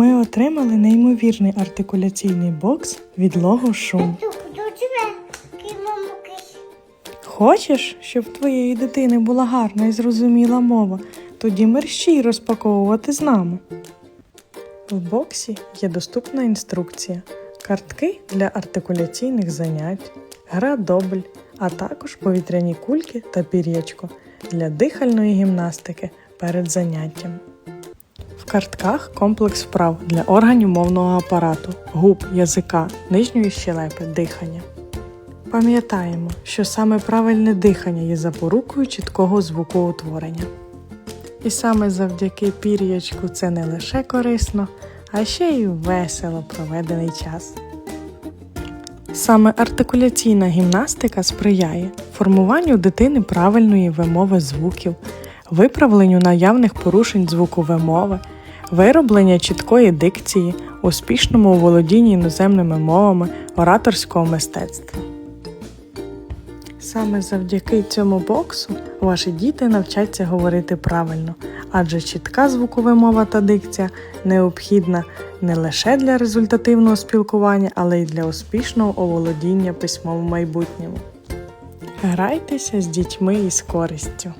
Ми отримали неймовірний артикуляційний бокс від лого Шум. Хочеш, щоб твоєї дитини була гарна і зрозуміла мова? Тоді мерщій розпаковувати з нами. В боксі є доступна інструкція, картки для артикуляційних занять, гра добль, а також повітряні кульки та пір'ячко для дихальної гімнастики перед заняттям. В картках комплекс вправ для органів мовного апарату, губ, язика, нижньої щелепи, дихання. Пам'ятаємо, що саме правильне дихання є запорукою чіткого звукоутворення. І саме завдяки пір'ячку це не лише корисно, а ще й весело проведений час. Саме артикуляційна гімнастика сприяє формуванню дитини правильної вимови звуків, виправленню наявних порушень звукової мови, вироблення чіткої дикції, успішному володінні іноземними мовами, ораторського мистецтва. Саме завдяки цьому боксу ваші діти навчаться говорити правильно, адже чітка звукова мова та дикція необхідна не лише для результативного спілкування, але й для успішного оволодіння письмом в майбутньому. Грайтеся з дітьми із користю.